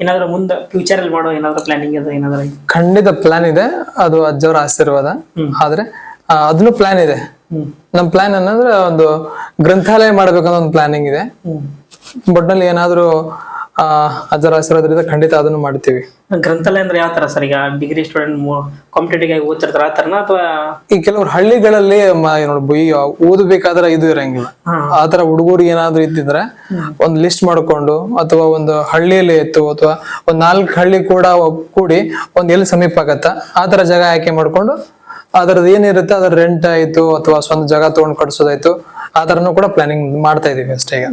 ಏನಾದ್ರು ಮುಂದೆ ಫ್ಯೂಚರ್ ಅಲ್ಲಿ ಮಾಡೋ ಏನಾದ್ರು ಪ್ಲಾನಿಂಗ್ ಇದೆ ಏನಾದ್ರು ಖಂಡಿತ ಪ್ಲಾನ್ ಇದೆ. ಅದು ಅಜ್ಜವರ ಆಶೀರ್ವಾದ. ಆದ್ರೆ ಅದನ್ನು ಪ್ಲಾನ್ ಇದೆ. ಹ್ಮ್. ನಮ್ ಪ್ಲಾನ್ ಅನ್ನಂದ್ರೆ ಒಂದು ಗ್ರಂಥಾಲಯ ಮಾಡ್ಬೇಕನ್ನೋ ಒಂದು ಪ್ಲಾನಿಂಗ್ ಇದೆ. ಬಟ್ ಒಟ್ನಲ್ಲಿ ಏನಾದ್ರು ಆ ಅಜ್ಜರ ಆಶೀರ್ವಾದದಿಂದ ಖಂಡಿತ ಅದನ್ನು ಮಾಡ್ತೀವಿ ಗ್ರಂಥಾಲಯ ಅಂದ್ರೆ ಯಾವ ತರ ಸರ್? ಈಗ ಡಿಗ್ರಿ ಸ್ಟೂಡೆಂಟ್ ಕಾಂಪಿಟೇಟಿವ್ ಆಗಿ ಓದ್ತಿರ್ತಾರ ಆ ತರನ ಅಥವಾ ಈ ಕೆಲವ್ರು ಹಳ್ಳಿಗಳಲ್ಲಿ ನೋಡ್ಬು ಈಗ ಓದಬೇಕಾದ್ರೆ ಇದು ಇರಂಗಿಲ್ಲ. ಆತರ ಹುಡುಗರು ಏನಾದ್ರು ಇದ್ದಿದ್ರೆ ಒಂದ್ ಲಿಸ್ಟ್ ಮಾಡ್ಕೊಂಡು ಅಥವಾ ಒಂದು ಹಳ್ಳಿಯಲ್ಲಿ ಇತ್ತು ಅಥವಾ ಒಂದ್ ನಾಲ್ಕು ಹಳ್ಳಿ ಕೂಡ ಕೂಡಿ ಒಂದ್ ಎಲ್ಲಿ ಸಮೀಪ ಆಗತ್ತ ಆತರ ತರ ಜಾಗ ಆಯ್ಕೆ ಮಾಡ್ಕೊಂಡು ಅದರದ್ದು ಏನಿರುತ್ತೆ ಅದರ ರೆಂಟ್ ಆಯ್ತು ಅಥವಾ ಸ್ವಂತ ಜಾಗ ತಗೊಂಡ್ ಕಟ್ಸೋದಾಯ್ತು ಆ ತರನು ಕೂಡ ಪ್ಲಾನಿಂಗ್ ಮಾಡ್ತಾ ಇದೀವಿ ಅಷ್ಟೇ ಈಗ.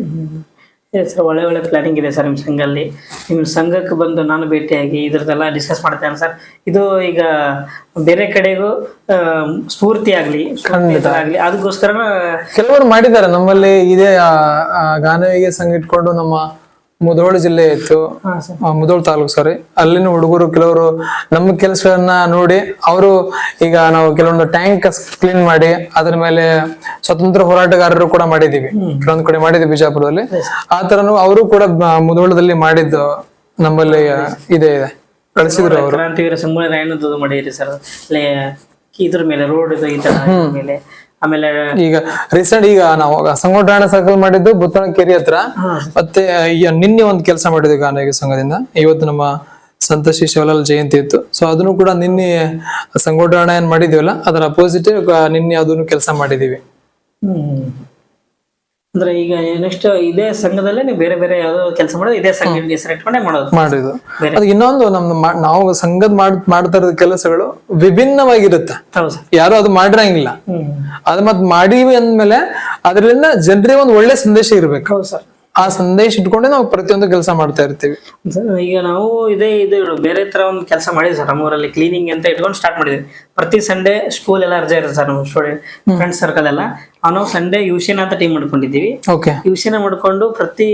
ಇದೆ ಸರ್ ಒಳ್ಳೆ ಒಳ್ಳೆ ಪ್ಲಾನಿಂಗ್ ಇದೆ ಸರ್ ನಿಮ್ಮ ಸಂಘಲ್ಲಿ ನಿಮ್ಮ ಸಂಘಕ್ಕೆ ಬಂದು ನಾನು ಭೇಟಿಯಾಗಿ ಇದ್ರದ್ದೆಲ್ಲ ಡಿಸ್ಕಸ್ ಮಾಡ್ತೇನೆ ಸರ್. ಇದು ಈಗ ಬೇರೆ ಕಡೆಗೂ ಸ್ಫೂರ್ತಿ ಆಗ್ಲಿ ಆಗ್ಲಿ ಅದಕ್ಕೋಸ್ಕರ ಕೆಲವರು ಮಾಡಿದ್ದಾರೆ ನಮ್ಮಲ್ಲಿ ಇದೇ ಗಾನವಿಗೆ ಸಂಘ ಇಟ್ಕೊಂಡು ನಮ್ಮ ಮುಧೋಳ ಜಿಲ್ಲೆ ಇತ್ತು. ಮುಧೋಳ ತಾಲೂಕು ಸಾರಿ ಅಲ್ಲಿನ ಹುಡುಗರು ಕೆಲವರು ನಮ್ಮ ಕೆಲಸವನ್ನ ನೋಡಿ ಅವರು ಈಗ ನಾವು ಕೆಲವೊಂದು ಟ್ಯಾಂಕ್ ಕ್ಲೀನ್ ಮಾಡಿ ಅದ್ರ ಮೇಲೆ ಸ್ವತಂತ್ರ ಹೋರಾಟಗಾರರು ಕೂಡ ಮಾಡಿದೀವಿ ಕೆಲವೊಂದು ಕಡೆ ಮಾಡಿದ್ವಿ ಬಿಜಾಪುರದಲ್ಲಿ. ಆ ತರನು ಅವರು ಕೂಡ ಮುಧೋಳದಲ್ಲಿ ಮಾಡಿದ್ದು ನಮ್ಮಲ್ಲಿ ಇದೆ ಇದೆ. ಕಳಿಸಿದ್ರು ಅವರು. ಕ್ರಾಂತಿವೀರ ಮಾಡಿರಿ ಸರ್? ಇದ್ರ ಮೇಲೆ ರೋಡ್ ಈ ತರ ಮೇಲೆ. ಆಮೇಲೆ ಈಗ ರೀಸೆಂಟ್ ಈಗ ನಾವು ಸಂಗೋಟಾಣ ಸರ್ಕಲ್ ಮಾಡಿದ್ದು ಬುತ್ತಣ ಕೆರೆ ಹತ್ರ ಮತ್ತೆ ನಿನ್ನೆ ಒಂದು ಕೆಲಸ ಮಾಡಿದ್ವಿ ಗಾನಯೋಗಿ ಸಂಘದಿಂದ. ಇವತ್ತು ನಮ್ಮ ಸಂತ ಶ್ರೀ ಶಿವಲಾಲ್ ಜಯಂತಿ ಇತ್ತು. ಸೊ ಅದನ್ನು ಕೂಡ ನಿನ್ನೆ ಸಂಗೋಟಾಣ ಏನ್ ಮಾಡಿದೀವಲ್ಲ ಅದರ ಅಪೋಸಿಟ್ ನಿನ್ನೆ ಅದನ್ನು ಕೆಲಸ ಮಾಡಿದೀವಿ ಅಂದ್ರೆ ಈಗ ನೆಕ್ಸ್ಟ್ ಇದೇ ಸಂಘದಲ್ಲೇ ನೀವು ಬೇರೆ ಬೇರೆ ಯಾವ್ದೋ ಕೆಲಸ ಮಾಡೋದು ಇದೇ ಸಂಘ ಹೆಸರು ಇಟ್ಕೊಂಡೇ ಮಾಡೋದು. ಮಾಡಿದ್ದು. ಅದು ಇನ್ನೊಂದು ನಮ್ದು ನಾವು ಸಂಘದ ಮಾಡ್ ಮಾಡ್ತಾ ಇರೋ ಕೆಲಸಗಳು ವಿಭಿನ್ನವಾಗಿರುತ್ತೆ. ಯಾರು ಅದು ಮಾಡಿರಂಗಿಲ್ಲ. ಅದ್ ಅದು ಮತ್ ಮಾಡೀವಿ ಅಂದ್ಮೇಲೆ ಅದರಿಂದ ಜನರಿಗೆ ಒಂದು ಒಳ್ಳೆ ಸಂದೇಶ ಇರ್ಬೇಕು. ಹೌದು ಸರ್. ಆ ಸಂದೇಶ ಇಟ್ಕೊಂಡೆ ನಾವು ಪ್ರತಿಯೊಂದು ಕೆಲಸ ಮಾಡ್ತಾ ಇರ್ತೀವಿ. ಸರ್, ಈಗ ನಾವು ಇದೇ ಇದು ಬೇರೆ ತರ ಒಂದು ಕೆಲಸ ಮಾಡಿದ್ವಿ ಸರ್ ನಮ್ಮೂರಲ್ಲಿ ಕ್ಲೀನಿಂಗ್ ಅಂತ ಇಟ್ಕೊಂಡು ಸ್ಟಾರ್ಟ್ ಮಾಡಿದ್ವಿ. ಪ್ರತಿ ಸಂಡೇ ಸ್ಕೂಲ್ ಎಲ್ಲ ರಜೆ ಇರುತ್ತೆ ಸರ್ ನಮ್ಮ ಸ್ಟೂಡೆಂಟ್ ಫ್ರೆಂಡ್ಸ್ ಸರ್ಕಲ್ ಎಲ್ಲ. ನಾವು ಸಂಡೇ ಯುಶಿನ ಅಂತ ಟೀಮ್ ಮಾಡ್ಕೊಂಡಿದ್ದೀವಿ. ಓಕೆ ಯುಶಿನ ಮಾಡ್ಕೊಂಡು ಪ್ರತಿ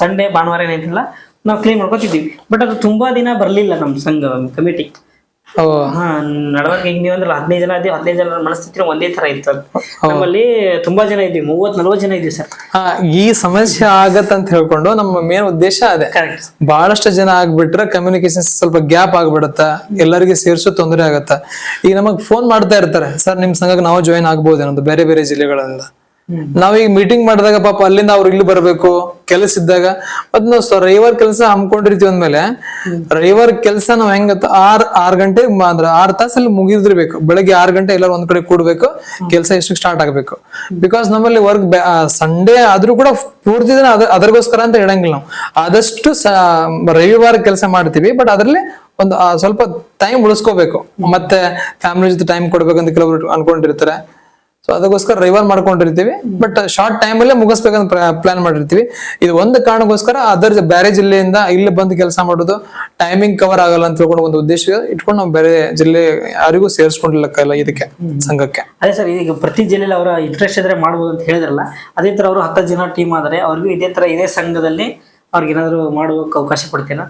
ಸಂಡೇ ಭಾನುವಾರ ಏನಿಲ್ಲ ನಾವು ಕ್ಲೀನ್ ಮಾಡ್ಕೊತಿದ್ವಿ ಬಟ್ ಅದು ತುಂಬಾ ದಿನ ಬರಲಿಲ್ಲ ನಮ್ಮ ಸಂಘ ಕಮಿಟಿ ಹಾ ನಡವಳಿಕೆ ಈಗ ನೀವು ಅಂದ್ರೆ ಹದಿನೈದು ಜನ ಇದೀವಿ ಹದಿನೈದು ಜನ ಮನಸ್ಥಿತಿ ಒಂದೇ ತರ ಇತ್ತು ನಮ್ಮಲ್ಲಿ ತುಂಬಾ ಜನ ಇದೀವಿ ಮೂವತ್ ನಲ್ವತ್ತು ಜನ ಇದೀವಿ ಸರ್. ಈ ಸಮಸ್ಯೆ ಆಗತ್ತಂತ ಹೇಳ್ಕೊಂಡು ನಮ್ಮ ಮೇನ್ ಉದ್ದೇಶ ಅದೇ. ಬಹಳಷ್ಟು ಜನ ಆಗ್ಬಿಟ್ರೆ ಕಮ್ಯುನಿಕೇಶನ್ ಸ್ವಲ್ಪ ಗ್ಯಾಪ್ ಆಗ್ಬಿಡತ್ತ ಎಲ್ಲರಿಗೆ ಸೇರ್ಸೋ ತೊಂದರೆ ಆಗತ್ತ. ಈಗ ನಮಗ್ ಫೋನ್ ಮಾಡ್ತಾ ಇರ್ತಾರೆ ಸರ್ ನಿಮ್ ಸಂಘಕ್ಕೆ ನಾವು ಜಾಯಿನ್ ಆಗ್ಬೋದೇನಂತ ಬೇರೆ ಬೇರೆ ಜಿಲ್ಲೆಗಳಿಂದ ನಾವೀಗ ಮೀಟಿಂಗ್ ಮಾಡಿದಾಗ ಪಾಪ ಅಲ್ಲಿಂದ ಅವ್ರು ಇಲ್ಲಿ ಬರಬೇಕು. ಕೆಲಸ ಇದ್ದಾಗ ಮತ್ ನಾವು ರವಿವಾರ ಕೆಲಸ ಹಮ್ಕೊಂಡಿರ್ತೀವಿ ಅಂದ್ಮೇಲೆ, ರವಿವಾರ ಕೆಲಸ ನಾವ್ ಹೆಂಗ ಆರ್ ಆರ್ ಗಂಟೆ ಅಂದ್ರ ಆರ್ ತಾಸಲ್ಲಿ ಮುಗಿದಿರ್ಬೇಕು. ಬೆಳಗ್ಗೆ ಆರ್ ಗಂಟೆ ಎಲ್ಲಾರು ಒಂದ್ ಕಡೆ ಕೂಡ್ಬೇಕು, ಕೆಲಸ ಎಷ್ಟು ಸ್ಟಾರ್ಟ್ ಆಗ್ಬೇಕು. ಬಿಕಾಸ್ ನಮ್ಮಲ್ಲಿ ವರ್ಕ್ ಸಂಡೇ ಆದ್ರೂ ಕೂಡ ಪೂರ್ತಿ ದಿನ ಅದರಗೋಸ್ಕರ ಅಂತ ಹೇಳಂಗಿಲ್ಲ ನಾವು. ಆದಷ್ಟು ರವಿವಾರ ಕೆಲಸ ಮಾಡ್ತೀವಿ ಬಟ್ ಅದ್ರಲ್ಲಿ ಒಂದು ಸ್ವಲ್ಪ ಟೈಮ್ ಉಳಿಸ್ಕೋಬೇಕು. ಮತ್ತೆ ಫ್ಯಾಮಿಲಿ ಜೊತೆ ಟೈಮ್ ಕೊಡ್ಬೇಕಂತ ಕೆಲವರು ಅನ್ಕೊಂಡಿರ್ತಾರೆ. ಸೊ ಅದಕ್ಕೋಸ್ಕರ ರಿವರ್ ಮಾಡ್ಕೊಂಡಿರ್ತೀವಿ. ಬಟ್ ಶಾರ್ಟ್ ಟೈಮ್ ಅಲ್ಲೇ ಮುಗಿಸ್ಬೇಕಂತ ಪ್ಲಾನ್ ಮಾಡಿರ್ತೀವಿ. ಇದು ಒಂದು ಕಾರಣಕ್ಕೋಸ್ಕರ ಅದರ್ ಬೇರೆ ಜಿಲ್ಲೆಯಿಂದ ಇಲ್ಲಿ ಬಂದು ಕೆಲಸ ಮಾಡೋದು ಟೈಮಿಂಗ್ ಕವರ್ ಆಗಲ್ಲ ಅಂತ ತಿಳ್ಕೊಂಡು ಒಂದು ಉದ್ದೇಶ ಇಟ್ಕೊಂಡು ನಾವು ಬೇರೆ ಜಿಲ್ಲೆ ಯಾರಿಗೂ ಸೇರಿಸ್ಕೊಂಡಿಲ್ಲ ಇದಕ್ಕೆ ಸಂಘಕ್ಕೆ. ಅದೇ ಸರ್ ಈಗ ಪ್ರತಿ ಜಿಲ್ಲೆಯಲ್ಲಿ ಅವರ ಇಂಟ್ರೆಸ್ಟ್ ಇದ್ರೆ ಮಾಡ್ಬೋದು ಅಂತ ಹೇಳಿದ್ರಲ್ಲ ಅದೇ ತರ ಅವರು ಹತ್ತು ಜನ ಟೀಮ್ ಆದರೆ ಅವ್ರಿಗೂ ಇದೇ ತರ ಇದೇ ಸಂಘದಲ್ಲಿ ಅವ್ರಿಗೆ ಏನಾದರೂ ಮಾಡುವ ಅವಕಾಶ ಕೊಡ್ತೀರಾ?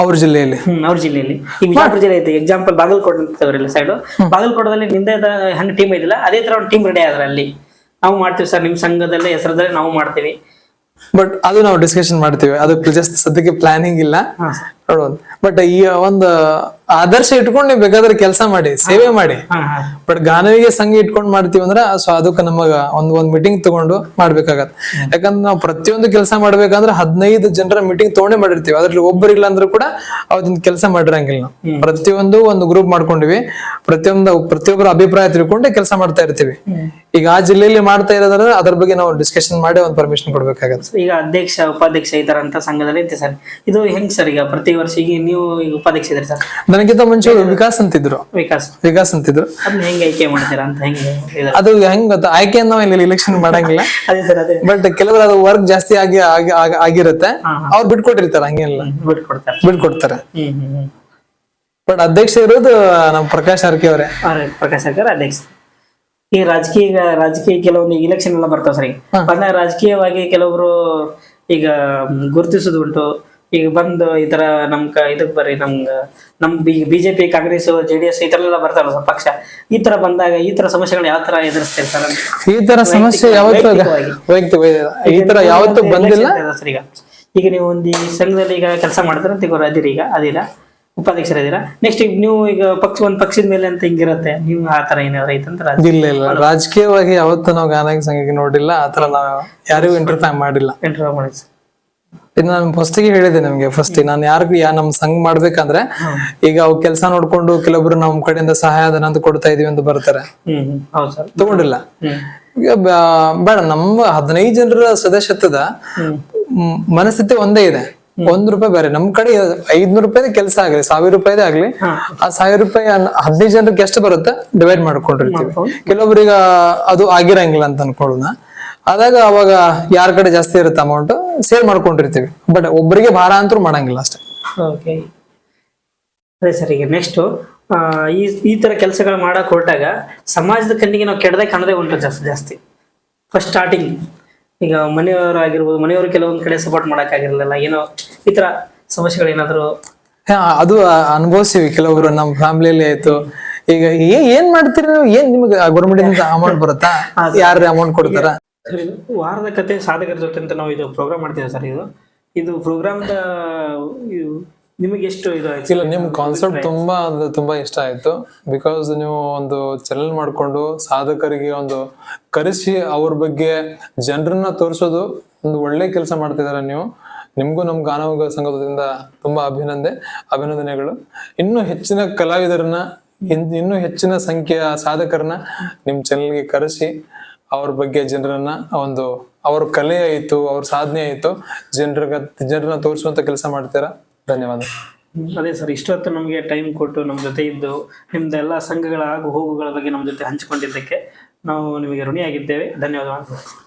ಅವ್ರ ಜಿಲ್ಲೆಯಲ್ಲಿ. ಅವ್ರ ಜಿಲ್ಲೆಯಲ್ಲಿ. ಈ ವಿಜಯಪುರ ಜಿಲ್ಲೆ ಐತೆ ಎಕ್ಸಾಂಪಲ್ ಬಾಗಲಕೋಟೆ ಅಂತ ಸೈಡ್ ಬಾಗಲಕೋಟದಲ್ಲಿ ನಿಂದೆ ಹಂಗೆ ಟೀಮ್ ಇದಿಲ್ಲ ಅದೇ ತರ ಒಂದು ಟೀಮ್ ರೆಡಿ ಆದ್ರೆ ಅಲ್ಲಿ. ನಾವು ಮಾಡ್ತೀವಿ ಸರ್ ನಿಮ್ ಸಂಘದಲ್ಲೇ ಹೆಸರದಲ್ಲಿ ನಾವು ಮಾಡ್ತೀವಿ. ಬಟ್ ಅದು ನಾವು ಡಿಸ್ಕಷನ್ ಮಾಡ್ತೀವಿ. ಅದು ಜಸ್ಟ್ ಸದ್ಯಕ್ಕೆ ಪ್ಲಾನಿಂಗ್ ಇಲ್ಲ. ನೋಡೋದು ಬಟ್ ಈ ಒಂದು ಆದರ್ಶ ಇಟ್ಕೊಂಡು ನೀವು ಬೇಕಾದ್ರೆ ಕೆಲಸ ಮಾಡಿ ಸೇವೆ ಮಾಡಿ. ಬಟ್ ಗಾನವಿಗೆ ಸಂಘ ಇಟ್ಕೊಂಡು ಮಾಡ್ತೀವಿ ಅಂದ್ರೆ ಸೊ ಅದಕ್ಕೆ ನಮಗ ಒಂದ್ ಒಂದ್ ಮೀಟಿಂಗ್ ತಗೊಂಡು ಮಾಡ್ಬೇಕಾಗತ್ತೆ. ಯಾಕಂದ್ರೆ ನಾವು ಪ್ರತಿಯೊಂದು ಕೆಲಸ ಮಾಡ್ಬೇಕಂದ್ರೆ ಹದಿನೈದು ಜನರ ಮೀಟಿಂಗ್ ತಗೊಂಡೇ ಮಾಡಿರ್ತೀವಿ. ಅದ್ರಲ್ಲಿ ಒಬ್ಬರಿಲ್ಲ ಅಂದ್ರೂ ಕೂಡ ಅವತ್ತಿನ ಕೆಲಸ ಮಾಡಿರಂಗಿಲ್ಲ ನಾವು. ಪ್ರತಿಯೊಂದು ಒಂದು ಗ್ರೂಪ್ ಮಾಡ್ಕೊಂಡಿವಿ. ಪ್ರತಿಯೊಂದು ಪ್ರತಿಯೊಬ್ಬರ ಅಭಿಪ್ರಾಯ ತಿಳ್ಕೊಂಡೆ ಕೆಲಸ ಮಾಡ್ತಾ ಇರ್ತೀವಿ. ಈಗ ಆ ಜಿಲ್ಲೆಯಲ್ಲಿ ಮಾಡ್ತಾ ಇರೋದ್ರೆ ಅದ್ರ ಬಗ್ಗೆ ನಾವು ಡಿಸ್ಕಷನ್ ಮಾಡಿ ಒಂದು ಪರ್ಮಿಷನ್ ಕೊಡ್ಬೇಕಾಗತ್ತೆ. ಈಗ ಅಧ್ಯಕ್ಷ ಉಪಾಧ್ಯಕ್ಷ ಈ ತರ ಅಂತ ಸಂಘದಲ್ಲಿ ಇದೆ ಸರ್. ಇದು ಹೆಂಗ್ ಸರ್ ಈಗ ಪ್ರತಿ ವರ್ಷ ಈಗ ನೀವು ಈಗ ಉಪಾಧ್ಯಕ್ಷ ಇದ್ರಿ ಸರ್? ನನಗಿಂತ ಮುಂಚೆ ವಿಕಾಸ್ ಅಂತಿದ್ರು. ವಿಕಾಸ್. ವಿಕಾಸ್ ಅಂತಿದ್ರು. ಅದನ್ನ ಹೆಂಗೆ ಆಯ್ಕೆ ಮಾಡ್ತೀರಾ ಅಂತ ಹೆಂಗೆ ಇದು? ಅದು ಹೆಂಗ್ ಗೊತ್ತಾ? ಆಯ್ಕೆಯನ್ನು ನಾವು ಇಲ್ಲಿ ಇಲೆಕ್ಷನ್ ಮಾಡಂಗಿಲ್ಲ. ಅದೇ ಸರ್ ಅದೇ. ಬಟ್ ಕೆಲವರು ಅದು ವರ್ಕ್ ಜಾಸ್ತಿ ಆಗಿ ಆಗಿ- ಆಗಿ- ಆಗಿರುತ್ತೆ. ಅವ್ರು ಬಿಟ್ಕೊಟ್ಟಿರ್ತಾರೆ ಹಂಗೇನಿಲ್ಲ ಬಿಟ್ಕೊಡ್ತಾರೆ. ಬಿಟ್ಕೊಡ್ತಾರೆ. ಹ್ಮ್ ಹ್ಮ್ ಹ್ಮ್. ಬಟ್ ಅಧ್ಯಕ್ಷ ಇರೋದು ನಮ್ಮ ಪ್ರಕಾಶ್ ಅರ್ಕಿ ಅವರೇ. ಅವ್ರೆ ಪ್ರಕಾಶ್ ಸರ್ಕಾರ ಅಧ್ಯಕ್ಷ. ಈ ರಾಜಕೀಯ ಈಗ ರಾಜಕೀಯ ಕೆಲವೊಂದು ಇಲೆಕ್ಷನ್ ಎಲ್ಲ ಬರ್ತಾವ ಸರ್ ಈಗ. ರಾಜಕೀಯವಾಗಿ ಕೆಲವರು ಈಗ ಗುರುತಿಸೋದು ಉಂಟು. ಈಗ ಬಂದು ಈ ತರ ನಮ್ ಇದಕ್ ಬರ್ರಿ ನಮ್ಗ ನಮ್ BJP Congress J D S ಈ ತರ ಎಲ್ಲ ಬರ್ತಾರಲ್ಲ ಪಕ್ಷ. ಈ ತರ ಬಂದಾಗ ಈ ತರ ಸಮಸ್ಯೆಗಳು ಯಾವ ತರ ಎದುರಿಸ್ತಿರ್ತಾರ ಈ ತರ ಸಮಸ್ಯೆ ಯಾವತ್ತೂ. ವೈಯಕ್ತಿಕ ಈ ತರ ಯಾವತ್ತೂ ಬಂದಿಲ್ಲ. ಸರ್ ಈಗ ಈಗ ನೀವು ಒಂದು ಈ ಸಂಘದಲ್ಲಿ ಈಗ ಕೆಲಸ ಮಾಡ್ತಾರೆ ಅಂತ ಈಗ ಅದಿರಿ ಈಗ ಅದಿಲ್ಲ. ಉಪಾಧ್ಯಕ್ಷರದಿರ ನೆಕ್ಸ್ಟ್ ಈಗ ನೀವು ಈಗ ಪಕ್ಷ ಒಂದ್ ಪಕ್ಷದ ಮೇಲೆ ಅಂತ ಹಿಂಗಿರುತ್ತೆ ನೀವು ಆ ತರ ಏನಾದ್ರು ಐತಂತ ರಾಜ ಇಲ್ಲ ಇಲ್ಲ ರಾಜಕೀಯವಾಗಿ ಯಾವತ್ತೂ ನಾವು ಗಾನ ಸಂಘಕ್ಕೆ ನೋಡಿಲ್ಲ ಆತರ ನಾವು ಯಾರಿಗೂ ಇಂಟರ್ಫೈ ಮಾಡಿಲ್ಲ. ಇಂಟರ್ವ್ಯೂ ಮಾಡಿ ಸರ್ ಇದು ನಾನು ಫಸ್ಟಿಗೆ ಹೇಳಿದೆ ನಿಮ್ಗೆ ಫಸ್ಟ್ ನಾನು ಯಾರಿಗೂ ಯಾ ನಮ್ ಸಂಘ ಮಾಡ್ಬೇಕಂದ್ರೆ ಈಗ ಅವ್ ಕೆಲಸ ನೋಡ್ಕೊಂಡು ಕೆಲವೊಬ್ರು ನಮ್ ಕಡೆಯಿಂದ ಸಹಾಯಧನ ಅಂತ ಕೊಡ್ತಾ ಇದೀವಿ ಅಂತ ಬರ್ತಾರೆ. ತಗೊಂಡಿಲ್ಲ. ಈಗ ಬೇಡ ನಮ್ಮ ಹದಿನೈದು ಜನರ ಸದಸ್ಯತ್ವದ ಮನಸ್ಥಿತಿ ಒಂದೇ ಇದೆ. ಒಂದ್ ರೂಪಾಯಿ ಬೇರೆ. ನಮ್ ಕಡೆ ಐದ್ನೂರು ರೂಪಾಯಿ ಕೆಲಸ ಆಗಲಿ ಸಾವಿರ ರೂಪಾಯಿದೇ ಆಗ್ಲಿ ಆ ಸಾವಿರ ರೂಪಾಯಿ ಹದಿನೈದು ಜನರಿಗೆ ಎಷ್ಟು ಬರುತ್ತೆ? ಡಿವೈಡ್ ಮಾಡ್ಕೊಂಡಿರ್ತೀವಿ. ಕೆಲವೊಬ್ರಿಗೆ ಅದು ಆಗಿರಂಗಿಲ್ಲ ಅಂತ ಅನ್ಕೊಳ್ಳೋಣ. ಆದಾಗ ಅವಾಗ ಯಾರ ಕಡೆ ಜಾಸ್ತಿ ಇರುತ್ತೆ ಅಮೌಂಟ್ ಸೇರ್ ಮಾಡ್ಕೊಂಡಿರ್ತೀವಿ. ಬಟ್ ಒಬ್ಬರಿಗೆ ಭಾರ ಅಂತೂ ಮಾಡಂಗಿಲ್ಲ ಅಷ್ಟೇ. ಓಕೆ ಅದೇ ಸರ್ ಈಗ ನೆಕ್ಸ್ಟ್ ಈ ಈ ತರ ಕೆಲಸಗಳು ಮಾಡಕ್ ಹೊರಟಾಗ ಸಮಾಜದ ಕಣ್ಣಿಗೆ ನಾವು ಕೆಡದೆ ಕಾಣದೆ ಉಂಟು ಜಾಸ್ತಿ ಜಾಸ್ತಿ. ಫಸ್ಟ್ ಸ್ಟಾರ್ಟಿಂಗ್ ಈಗ ಮನೆಯವರು ಆಗಿರ್ಬೋದು ಮನೆಯವರು ಕೆಲವೊಂದು ಕಡೆ ಸಪೋರ್ಟ್ ಮಾಡಕ್ ಆಗಿರ್ಲಿಲ್ಲ ಏನೋ ಈ ತರ ಸಮಸ್ಯೆಗಳು ಏನಾದರೂ ಹಾ, ಅದು ಅನುಭವಿಸಿವಿ ಕೆಲವರು ನಮ್ಮ ಫ್ಯಾಮಿಲಿಯಲ್ಲಿ ಆಯ್ತು. ಈಗ ಏನ್ ಮಾಡ್ತೀರಿ ನೀವು? ಏನ್ ನಿಮ್ಗೆ ಗೌರ್ಮೆಂಟ್ ಅಮೌಂಟ್ ಬರುತ್ತಾ? ಯಾರು ಅಮೌಂಟ್ ಕೊಡ್ತಾರ? ಸರ್ ಇದು ವಾರದ ಕತೆ ಸಾಧಕರ ಜೊತೆ ಅಂತ ನಾವು ಇದು ಪ್ರೋಗ್ರಾಮ್ ಮಾಡ್ತೀವಿ ಸರ್ ಇದು. ಇದು ಪ್ರೋಗ್ರಾಮ್ ನಿಮಗೆ ಎಷ್ಟು ಇದು ಆಯ್ತು? ಇಲ್ಲ ನಿಮ್ ಕಾನ್ಸೆಪ್ಟ್ ತುಂಬಾ ಅಂದ್ರೆ ತುಂಬಾ ಇಷ್ಟ ಆಯ್ತು. ಬಿಕಾಸ್ ನೀವು ಒಂದು ಚಾನೆಲ್ ಮಾಡ್ಕೊಂಡು ಸಾಧಕರಿಗೆ ಒಂದು ಕರೆಸಿ ಅವ್ರ ಬಗ್ಗೆ ಜನರನ್ನ ತೋರಿಸೋದು ಒಂದು ಒಳ್ಳೆ ಕೆಲಸ ಮಾಡ್ತಿದ್ದಾರೆ ನೀವು. ನಿಮ್ಗೂ ನಮ್ಮ ಗಾನ ಸಂಘದಿಂದ ತುಂಬಾ ಅಭಿನಂದನೆ ಅಭಿನಂದನೆಗಳು. ಇನ್ನೂ ಹೆಚ್ಚಿನ ಕಲಾವಿದರನ್ನ ಇನ್- ಇನ್ನೂ ಹೆಚ್ಚಿನ ಸಂಖ್ಯೆಯ ಸಾಧಕರನ್ನ ನಿಮ್ ಚಾನಲ್ಗೆ ಕರೆಸಿ ಅವ್ರ ಬಗ್ಗೆ ಜನರನ್ನ ಒಂದು ಅವ್ರ ಕಲೆ ಆಯ್ತು, ಅವ್ರ ಸಾಧನೆ ಆಯ್ತು, ಜನರಿಗೆ, ಜನರನ್ನ ತೋರಿಸುವಂತ ಕೆಲಸ ಮಾಡ್ತೀರಾ? ಧನ್ಯವಾದ. ಅದೇ ಸರ್, ಇಷ್ಟೊತ್ತು ನಮಗೆ ಟೈಮ್ ಕೊಟ್ಟು ನಮ್ಮ ಜೊತೆ ಇದ್ದು ನಿಮ್ದೆಲ್ಲ ಸಂಘಗಳ ಹಾಗೂ ಹೋಗುಗಳ ಬಗ್ಗೆ ನಮ್ಮ ಜೊತೆ ಹಂಚಿಕೊಂಡಿದ್ದಕ್ಕೆ ನಾವು ನಿಮಗೆ ಋಣಿಯಾಗಿದ್ದೇವೆ. ಧನ್ಯವಾದಗಳು.